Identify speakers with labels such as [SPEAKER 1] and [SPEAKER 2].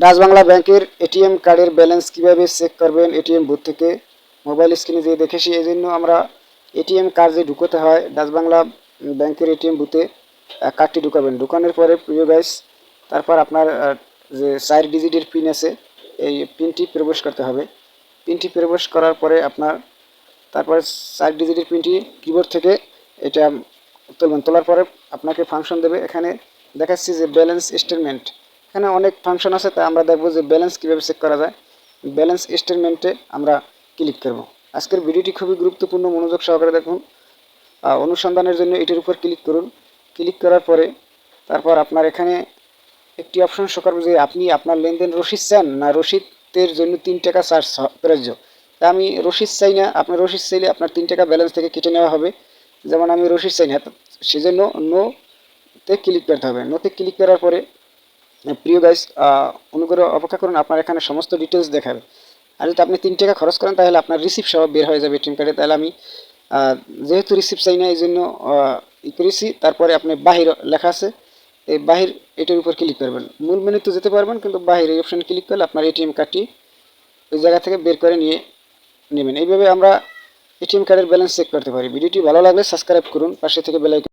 [SPEAKER 1] Dutch Bangla ব্যাংকের ATM কার্ডের balance কীভাবে চেক করবেন? এটিএম বুথ থেকে মোবাইল স্ক্রিনে যে দেখেছি এই জন্য আমরা এটিএম কার্ড যে ঢুকোতে হয়, ডাচ বাংলা ব্যাংকের এটিএম বুথে কার্ডটি ঢুকাবেন। ঢুকানোর পরে প্রিয় গাইস তারপর আপনার যে চার ডিজিটের পিন আছে, এই পিনটি প্রবেশ করতে হবে। পিনটি প্রবেশ করার পরে আপনার, তারপরে চার ডিজিটের পিনটি কিবোর্ড থেকে এটা তুলবেন। তোলার পরে আপনাকে ফাংশন দেবে। এখানে দেখাচ্ছি যে ব্যালেন্স স্টেটমেন্ট এখানে অনেক ফাংশন আছে তাই আমরা দেখব যে ব্যালেন্স কীভাবে চেক করা যায়। ব্যালেন্স স্টেটমেন্টে আমরা ক্লিক করব। আজকের ভিডিওটি খুবই গুরুত্বপূর্ণ, মনোযোগ সহকারে দেখুন। অনুসন্ধানের জন্য এটির উপর ক্লিক করুন। ক্লিক করার পরে তারপর আপনার এখানে একটি অপশন শো করবে যে আপনি আপনার লেনদেন রসিদ চান না রসিদের জন্য তিন টাকা চার্জ প্রযোজ্য। তা আমি রসিদ চাই না, আপনার রসিদ চাইলে আপনার তিন টাকা ব্যালেন্স থেকে কেটে নেওয়া হবে। যেমন আমি রসিদ চাই না সেজন্য নোতে ক্লিক করতে হবে। নোতে ক্লিক করার পরে প্রিয় গাইস অনুগ্রহ অপেক্ষা করুন, আপনার এখানে সমস্ত ডিটেলস দেখাবে। আর যদি আপনি তিন টাকা খরচ করেন, তাহলে আপনার রিসিপ্ট সহ বের হয়ে যাবে এটিএম কার্ডে তাহলে আমি যেহেতু রিসিপ্ট চাই না এই জন্য ই করেছি। তারপরে আপনি বাহির লেখা আছে। এই বাহির এটার উপর ক্লিক করবেন। মূল মেনুতে যেতে পারবেন, কিন্তু বাহির এই অপশানে ক্লিক করলে আপনার এটিএম কার্ডটি ওই জায়গা থেকে বের করে নিয়ে নেবেন। এইভাবে আমরা এটিএম কার্ডের ব্যালেন্স চেক করতে পারি। ভিডিওটি ভালো লাগলে সাবস্ক্রাইব করুন। পাশে থেকে বেলাইকন